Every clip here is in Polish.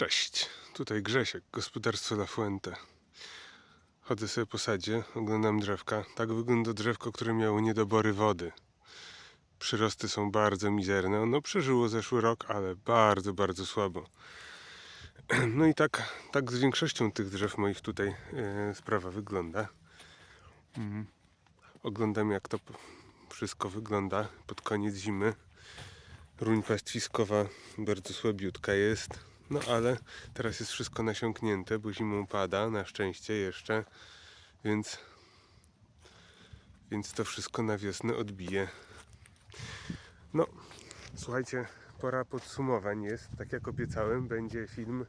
Cześć, tutaj Grzesiek, gospodarstwo La Fuente. Chodzę sobie po sadzie, oglądam drzewka. Tak wygląda drzewko, które miało niedobory wody. Przyrosty są bardzo mizerne. Ono przeżyło zeszły rok, ale bardzo, bardzo słabo. No i tak, tak z większością tych drzew moich tutaj e, sprawa wygląda. Mm. Oglądam jak to wszystko wygląda pod koniec zimy. Ruń pastwiskowa bardzo słabiutka jest. No ale teraz jest wszystko nasiąknięte, bo zimą pada, na szczęście jeszcze. Więc, więc to wszystko na wiosnę odbije. No, słuchajcie, pora podsumowań jest. Tak jak obiecałem, będzie film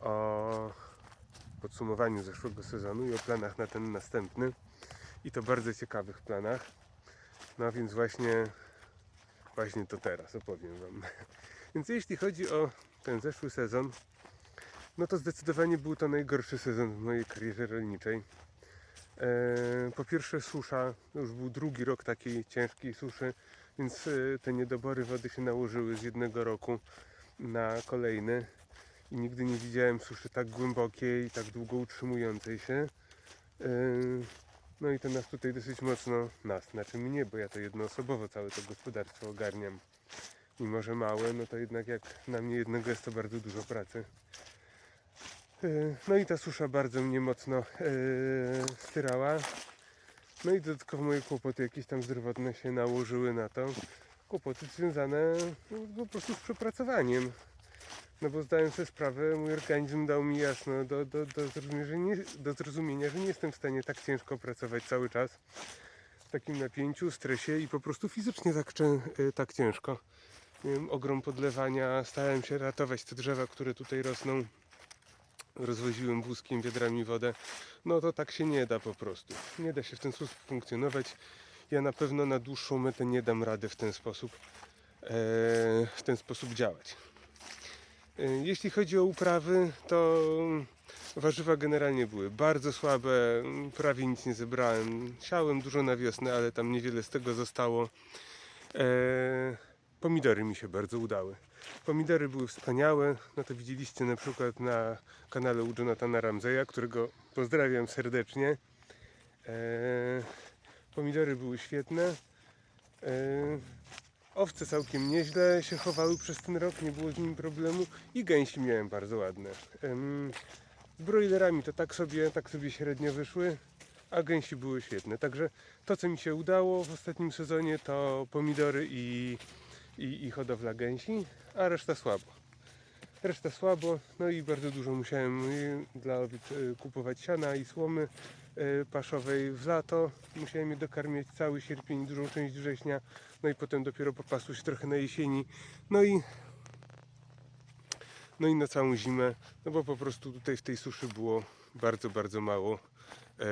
o podsumowaniu zeszłego sezonu i o planach na ten następny. I to bardzo ciekawych planach. No więc właśnie, właśnie to teraz opowiem Wam. Więc jeśli chodzi o ten zeszły sezon, no to zdecydowanie był to najgorszy sezon w mojej karierze rolniczej. E, Po pierwsze susza, już był drugi rok takiej ciężkiej suszy, więc e, te niedobory wody się nałożyły z jednego roku na kolejny i nigdy nie widziałem suszy tak głębokiej i tak długo utrzymującej się. E, No i to nas tutaj dosyć mocno, nas, znaczy mnie, bo ja to jednoosobowo całe to gospodarstwo ogarniam mimo że małe, no to jednak jak na mnie jednego jest to bardzo dużo pracy. Yy, No i ta susza bardzo mnie mocno yy, styrała. No i dodatkowo moje kłopoty jakieś tam zdrowotne się nałożyły na to. Kłopoty związane no, po prostu z przepracowaniem. No bo zdałem sobie sprawę, mój organizm dał mi jasno do, do, do, zrozumienia, że nie, do zrozumienia, że nie jestem w stanie tak ciężko pracować cały czas. W takim napięciu, stresie i po prostu fizycznie tak, tak ciężko miałem ogrom podlewania, starałem się ratować te drzewa, które tutaj rosną. Rozwoziłem wózkiem, wiedrami wodę. No to tak się nie da po prostu. Nie da się w ten sposób funkcjonować. Ja na pewno na dłuższą metę nie dam rady w ten sposób, e, w ten sposób działać. E, jeśli chodzi o uprawy, to warzywa generalnie były bardzo słabe, prawie nic nie zebrałem. Siałem dużo na wiosnę, ale tam niewiele z tego zostało. E, Pomidory mi się bardzo udały. Pomidory były wspaniałe. No to widzieliście na przykład na kanale u Jonathana Ramseya, którego pozdrawiam serdecznie. Eee, pomidory były świetne. Eee, owce całkiem nieźle się chowały przez ten rok, nie było z nimi problemu. I gęsi miałem bardzo ładne. Z broilerami to tak sobie, tak sobie średnio wyszły, a gęsi były świetne. Także to, co mi się udało w ostatnim sezonie, to pomidory i i, i hodowla gęsi, a reszta słabo. Reszta słabo, no i bardzo dużo musiałem y, dla owiec y, kupować siana i słomy y, paszowej w lato. Musiałem je dokarmiać cały sierpień, dużą część września, no i potem dopiero popasło się trochę na jesieni. No i no i na całą zimę, no bo po prostu tutaj w tej suszy było bardzo, bardzo mało e,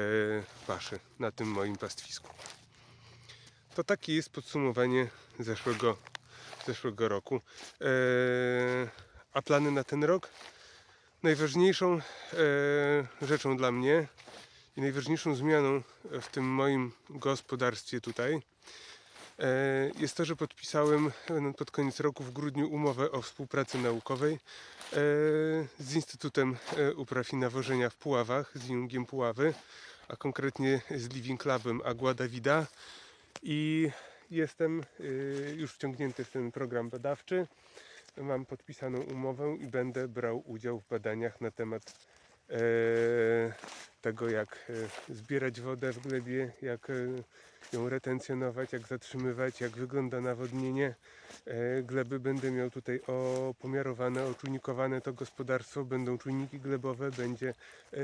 paszy na tym moim pastwisku. To takie jest podsumowanie zeszłego zeszłego roku. Eee, a plany na ten rok? Najważniejszą eee, rzeczą dla mnie i najważniejszą zmianą w tym moim gospodarstwie tutaj eee, jest to, że podpisałem e, pod koniec roku w grudniu umowę o współpracy naukowej z Instytutem e, Upraw i Nawożenia w Puławach, z Jungiem Puławy, a konkretnie z Living Clubem Agua Davida i jestem y, już wciągnięty w ten program badawczy. Mam podpisaną umowę i będę brał udział w badaniach na temat e, tego, jak e, zbierać wodę w glebie, jak e, ją retencjonować, jak zatrzymywać, jak wygląda nawodnienie gleby. Będę miał tutaj opomiarowane, oczujnikowane to gospodarstwo, będą czujniki glebowe, będzie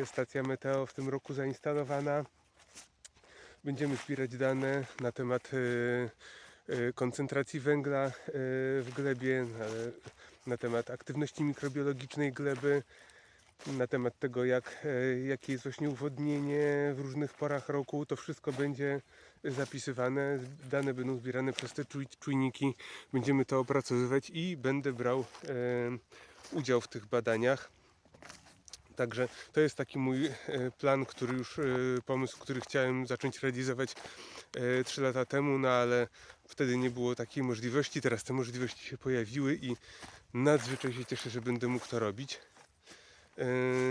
stacja meteo w tym roku zainstalowana będziemy zbierać dane na temat e, e, koncentracji węgla e, w glebie, na, temat aktywności mikrobiologicznej gleby, na temat tego, jak, jakie jest właśnie uwodnienie w różnych porach roku. To wszystko będzie zapisywane, dane będą zbierane przez te czuj- czujniki, będziemy to opracowywać i będę brał udział w tych badaniach. Także to jest taki mój e, plan, który już, e, pomysł, który chciałem zacząć realizować 3 lata temu, no ale wtedy nie było takiej możliwości. Teraz te możliwości się pojawiły i nadzwyczaj się cieszę, że będę mógł to robić. E,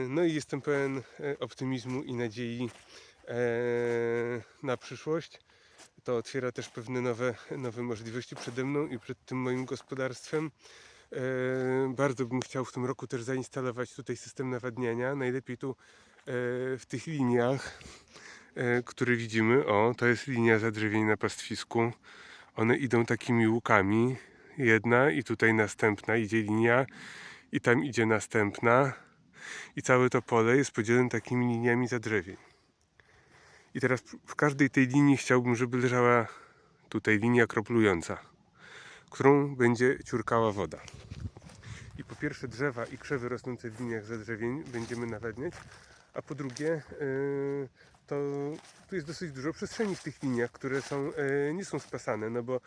No i jestem pełen e, optymizmu i nadziei e, na przyszłość. To otwiera też pewne nowe, nowe możliwości przede mną i przed tym moim gospodarstwem. E, Bardzo bym chciał w tym roku też zainstalować tutaj system nawadniania. Najlepiej tu e, w tych liniach, e, które widzimy. O, to jest linia zadrzewień na pastwisku. One idą takimi łukami. Jedna i tutaj następna idzie linia i tam idzie następna. I całe to pole jest podzielone takimi liniami zadrzewień. I teraz w każdej tej linii chciałbym, żeby leżała tutaj linia kroplująca, którą będzie ciurkała woda. I po pierwsze drzewa i krzewy rosnące w liniach zadrzewień będziemy nawadniać, a po drugie yy, to tu jest dosyć dużo przestrzeni w tych liniach, które są, yy, nie są spasane, no bo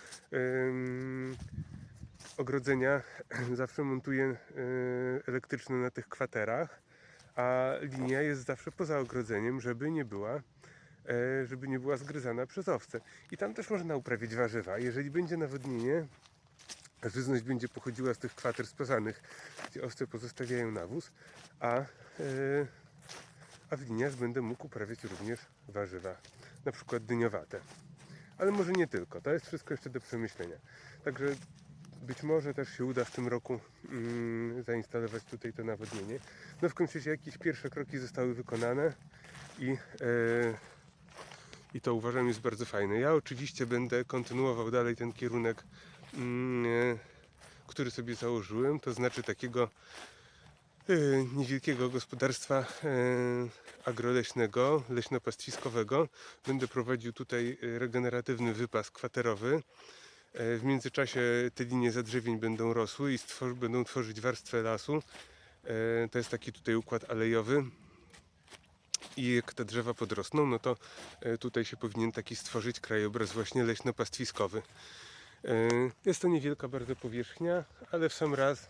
ogrodzenia zawsze montuję yy, elektryczne na tych kwaterach, a linia jest zawsze poza ogrodzeniem, żeby nie była e, żeby nie była zgryzana przez owce. I tam też można uprawiać warzywa. Jeżeli będzie nawodnienie, żyzność będzie pochodziła z tych kwater spasanych, gdzie owce pozostawiają nawóz, a, e, a w liniach będę mógł uprawiać również warzywa, na przykład dyniowate. Ale może nie tylko, to jest wszystko jeszcze do przemyślenia. Także być może też się uda w tym roku mm, zainstalować tutaj to nawodnienie. No w końcu jakieś pierwsze kroki zostały wykonane i e, i to uważam jest bardzo fajne. Ja oczywiście będę kontynuował dalej ten kierunek, który sobie założyłem, to znaczy takiego e, niewielkiego gospodarstwa e, agroleśnego, leśnopastwiskowego. Będę prowadził tutaj e, regeneratywny wypas kwaterowy. E, W międzyczasie te linie zadrzewień będą rosły i stwor- będą tworzyć warstwę lasu. E, To jest taki tutaj układ alejowy i jak te drzewa podrosną, no to e, tutaj się powinien taki stworzyć krajobraz właśnie leśno-pastwiskowy. E, Jest to niewielka bardzo powierzchnia, ale w sam raz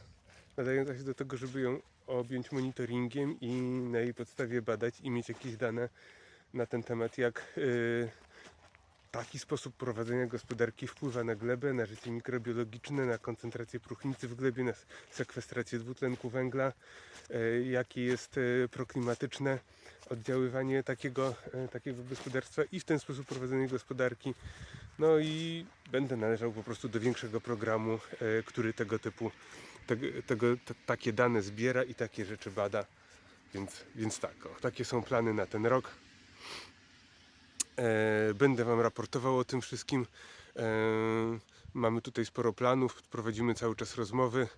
nadająca się do tego, żeby ją objąć monitoringiem i na jej podstawie badać i mieć jakieś dane na ten temat, jak e, taki sposób prowadzenia gospodarki wpływa na glebę, na życie mikrobiologiczne, na koncentrację próchnicy w glebie, na sekwestrację dwutlenku węgla, e, jakie jest proklimatyczne oddziaływanie takiego, e, takiego gospodarstwa i w ten sposób prowadzenie gospodarki. No i będę należał po prostu do większego programu, e, który tego typu, tego, takie dane zbiera i takie rzeczy bada. Więc, więc tak, o, takie są plany na ten rok. E, Będę Wam raportował o tym wszystkim. Mamy tutaj sporo planów, prowadzimy cały czas rozmowy e,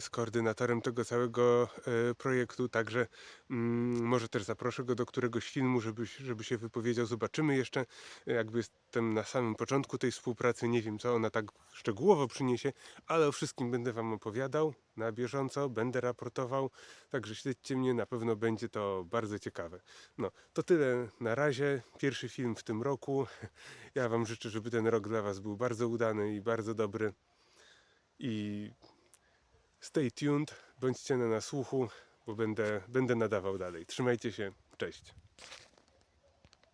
z koordynatorem tego całego e, projektu, także mm, może też zaproszę go do któregoś filmu, żeby, żeby się wypowiedział. Zobaczymy jeszcze, jakby jestem na samym początku tej współpracy, nie wiem co ona tak szczegółowo przyniesie, ale o wszystkim będę Wam opowiadał na bieżąco, będę raportował, także śledźcie mnie, na pewno będzie to bardzo ciekawe. No, to tyle na razie. Pierwszy film w tym roku. Ja Wam życzę, żeby ten rok dla Was był bardzo udany i bardzo dobry. I stay tuned, bądźcie na nasłuchu, bo będę, będę nadawał dalej. Trzymajcie się, cześć.